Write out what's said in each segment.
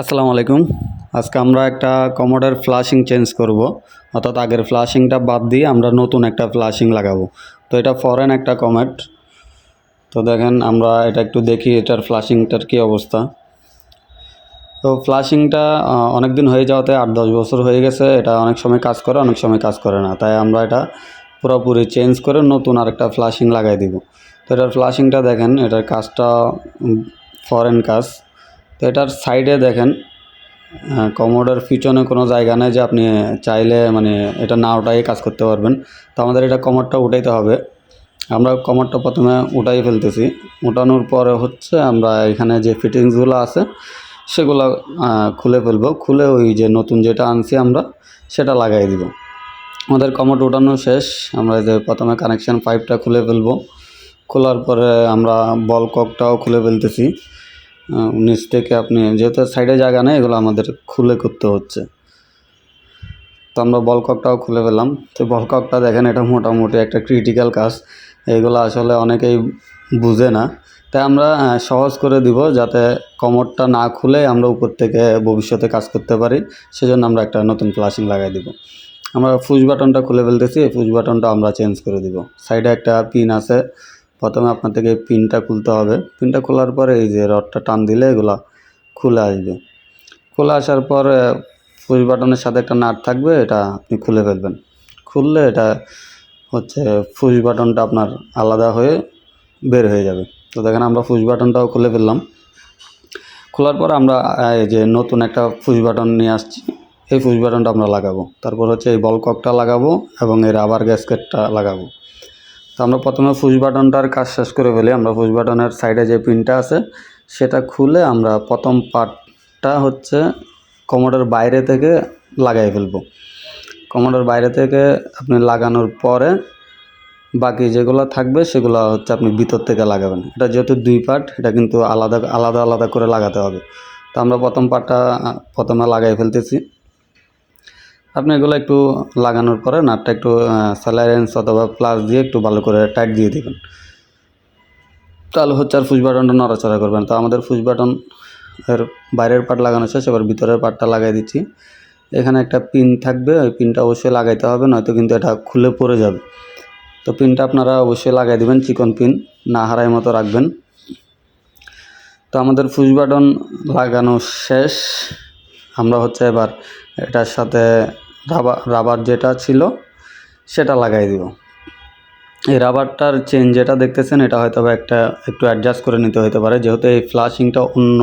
আসসালামু আলাইকুম। আজকে আমরা একটা কমোডের ফ্লাশিং চেঞ্জ করব। অর্থাৎ আগের ফ্লাশিংটা বাদ দিয়ে আমরা নতুন একটা ফ্লাশিং লাগাবো। তো এটা ফরেন একটা কমেট তো দেখেন আমরা এটা একটু দেখি এটার ফ্লাশিংটার কী অবস্থা। তো ফ্লাশিংটা অনেক দিন হয়ে যাওয়াতে আট দশ বছর হয়ে গেছে। এটা অনেক সময় কাজ করে, অনেক সময় কাজ করে না। তাই আমরা এটা পুরোপুরি চেঞ্জ করে নতুন আরেকটা ফ্লাশিং লাগাই দিব। তো এটার ফ্লাশিংটা দেখেন, এটার কাজটা ফরেন কাজ। তো এটার সাইডে দেখেন কমোডের পিছনে কোনো জায়গা নেই যে আপনি চাইলে মানে এটা না উঠাই কাজ করতে পারবেন। তো আমাদের এটা কমরটা উঠাইতে হবে। আমরা কমরটা প্রথমে উঠাই ফেলতেছি। উঠানোর পরে হচ্ছে আমরা এখানে যে ফিটিংসগুলো আছে, সেগুলো খুলে ফেলব। খুলে ওই যে নতুন যেটা আনছি আমরা, সেটা লাগাই দিব। আমাদের কমোড উঠানো শেষ। আমরা যে প্রথমে কানেকশান পাইপটা খুলে ফেলব। খোলার পরে আমরা বল ককটাও খুলে ফেলতেছি। নিচ থেকে আপনি যেহেতু সাইডে জায়গা নেই, এগুলো আমাদের খুলে করতে হচ্ছে। তো আমরা বলককটাও খুলে ফেললাম। তো বলককটা দেখেন, এটা মোটামুটি একটা ক্রিটিক্যাল কাজ। এগুলো আসলে অনেকেই বুঝে না। তাই আমরা সহজ করে দিব যাতে কমরটা না খুলে আমরা উপর থেকে ভবিষ্যতে কাজ করতে পারি। সেজন্য আমরা একটা নতুন ফ্লাশিং লাগাই দিব। আমরা ফুজ বাটনটা খুলে ফেলতেছি ফুজ বাটনটা আমরা চেঞ্জ করে দিব। সাইডে একটা পিন আছে। প্রথমে আপনার থেকে পিনটা খুলতে হবে। পিনটা খোলার পরে এই যে রডটা টান দিলে এগুলা খুলে আসবে। খুলে আসার পর পুশ বাটনের সাথে একটা নাট থাকবে, এটা আপনি খুলে ফেলবেন। খুললে এটা হচ্ছে ফুশ বাটনটা আপনার আলাদা হয়ে বের হয়ে যাবে। তো দেখেন আমরা ফুশ বাটনটাও খুলে ফেললাম। খোলার পর আমরা এই যে নতুন একটা ফুশ বাটন নিয়ে আসছি। এই ফুশ বাটনটা আমরা লাগাবো। তারপর হচ্ছে এই বল ককটা লাগাবো এবং এই রাবার গ্যাসকেটটা লাগাবো। তো আমরা প্রথমে ফুশ বাটনটার কাজ শেষ করে ফেলি। আমরা ফুশ বাটনের সাইডে যে পিনটা আছে, সেটা খুলে আমরা প্রথম পার্টটা হচ্ছে কমোডের বাইরে থেকে লাগাই ফেলব। কমোডের বাইরে থেকে আপনি লাগানোর পরে বাকি যেগুলো থাকবে, সেগুলো হচ্ছে আপনি ভিতর থেকে লাগাবেন। এটা যেহেতু দুই পার্ট এটা কিন্তু আলাদা আলাদা আলাদা করে লাগাতে হবে। তো আমরা প্রথম পার্টটা প্রথমে লাগাই ফেলতেছি। আপনি এগুলো একটু লাগানোর পরে নাটটা একটু স্যালারেন্স অথবা প্লাস দিয়ে একটু ভালো করে টাইট দিয়ে দেবেন। তাহলে হচ্ছে আর ফুজ বাটনটা নড়াচড়া করবেন। তো আমাদের ফুজ বাটন এর বাইরের পার্ট লাগানো শেষ, এবার ভিতরের পার্টটা লাগাই দিচ্ছি। এখানে একটা পিন থাকবে, ওই পিনটা অবশ্যই লাগাইতে হবে, নয়তো কিন্তু এটা খুলে পড়ে যাবে। তো পিনটা আপনারা অবশ্যই লাগাই দেবেন, চিকন পিন না হারাই মতো রাখবেন। তো আমাদের ফুজ বাটন লাগানো শেষ। আমরা হচ্ছে এবার এটার সাথে রাবার রাবার যেটা ছিল, সেটা লাগাই দিব। এই রাবারটার চেন যেটা দেখতেছেন, এটা হয়তো একটা, একটু অ্যাডজাস্ট করে নিতে হতে পারে। যেহেতু এই ফ্লাশিংটা অন্য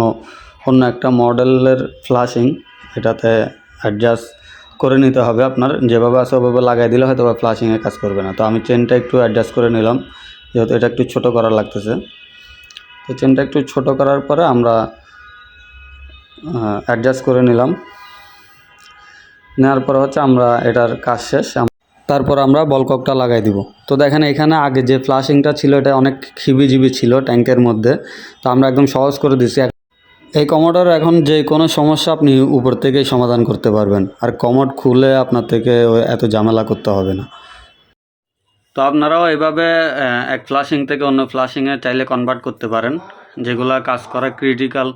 অন্য একটা মডেলের ফ্লাশিং এটাতে অ্যাডজাস্ট করে নিতে হবে আপনার। যেভাবে আছে, ওভাবে লাগাই দিলে হয়তো বা ফ্লাশিংয়ে কাজ করবে না। তো আমি চেনটা একটু অ্যাডজাস্ট করে নিলাম, যেহেতু এটা একটু ছোট করার লাগতেছে। তো চেনটা একটু ছোট করার পরে আমরা অ্যাডজাস্ট করে নিলাম। নেওয়ার পর হচ্ছে আমরা এটার কাজ শেষ তারপর আমরা বলককটা লাগাই দিব। তো দেখেন এখানে আগে যে ফ্লাশিংটা ছিল, এটা অনেক খিবিজিবি ছিল ট্যাঙ্কের মধ্যে। তো আমরা একদম সহজ করে দিছি। এই কমোডার এখন যে কোনো সমস্যা আপনি উপর থেকেই সমাধান করতে পারবেন। আর কমোড খুলে আপনার থেকে এত ঝামেলা করতে হবে না। তো আপনারাও এভাবে এক ফ্লাশিং থেকে অন্য ফ্লাশিংয়ে চাইলে কনভার্ট করতে পারেন। যেগুলা কাজ করা ক্রিটিক্যাল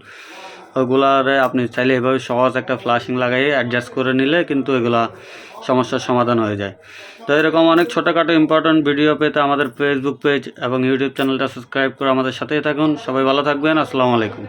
ওগুলারে আপনি চাইলে এভাবে সহজ একটা ফ্লাশিং লাগাই অ্যাডজাস্ট করে নিলে কিন্তু এগুলা সমস্যার সমাধান হয়ে যায়। তো এরকম অনেক ছোটোখাটো ইম্পর্ট্যান্ট ভিডিও পেতে আমাদের ফেসবুক পেজ এবং ইউটিউব চ্যানেলটা সাবস্ক্রাইব করে আমাদের সাথেই থাকুন। সবাই ভালো থাকবেন। আসসালামু আলাইকুম।